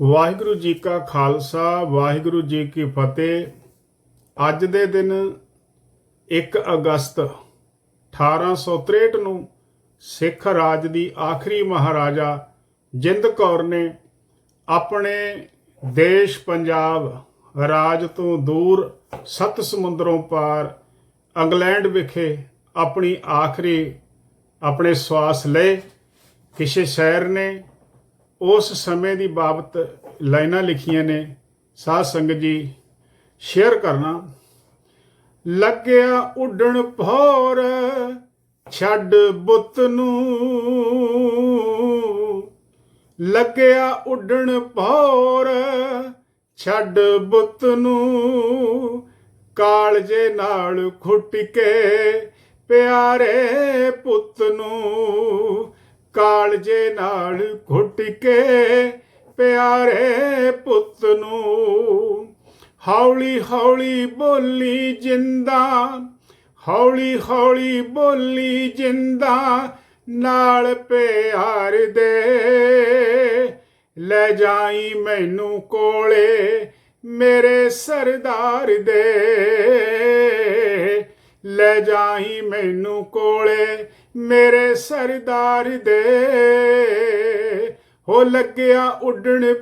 ਵਾਹਿਗੁਰੂ ਜੀ ਕਾ ਖਾਲਸਾ, ਵਾਹਿਗੁਰੂ ਜੀ ਕੀ ਫਤਿਹ। ਅੱਜ ਦੇ ਦਿਨ 1 ਅਗਸਤ 1863 ਨੂੰ ਸਿੱਖ ਰਾਜ ਦੀ ਆਖਰੀ ਮਹਾਰਾਜਾ ਜਿੰਦ ਕੌਰ ਨੇ ਆਪਣੇ ਦੇਸ਼ ਪੰਜਾਬ ਰਾਜ ਤੋਂ ਦੂਰ ਸੱਤ ਸਮੁੰਦਰੋਂ ਪਾਰ ਇੰਗਲੈਂਡ ਵਿਖੇ ਆਪਣੀ ਆਖਰੀ, ਆਪਣੇ ਸਵਾਸ ਲਏ। ਕਿਸੇ ਸ਼ਾਇਰ ਨੇ ਉਸ ਸਮੇਂ ਦੀ ਬਾਬਤ ਲਾਈਨਾਂ ਲਿਖੀਆਂ ਨੇ, ਸਾਧ ਸੰਗਤ ਜੀ ਸ਼ੇਅਰ ਕਰਨਾ। ਲੱਗਿਆ ਉੱਡਣ ਭੌਰ, ਛੱਡ ਬੁੱਤ ਨੂੰ। ਲੱਗਿਆ ਉੱਡਣ ਭੌਰ, ਛੱਡ ਬੁੱਤ ਨੂੰ। ਕਾਲਜੇ ਨਾਲ ਖੁੱਟ ਕੇ ਪਿਆਰੇ ਪੁੱਤ ਨੂੰ। ਕਾਲਜੇ ਨਾਲ ਘੁੱਟ ਕੇ ਪਿਆਰੇ ਪੁੱਤ ਨੂੰ ਹੌਲੀ ਹੌਲੀ ਬੋਲੀ ਜਿੰਦਾ, ਹੌਲੀ ਹੌਲੀ ਬੋਲੀ ਜਿੰਦਾ, ਨਾਲ ਪਿਆਰ ਦੇ। ਲੈ ਜਾਈ ਮੈਨੂੰ ਕੋਲੇ ਮੇਰੇ ਸਰਦਾਰ ਦੇ। ਲੈ ਜਾਈ ਮੈਨੂੰ ਕੋਲੇ ਮੇਰੇ ਸਰਦਾਰ ਦੇ। ਹੋ ਲੱਗਿਆ ਉੱਡਣ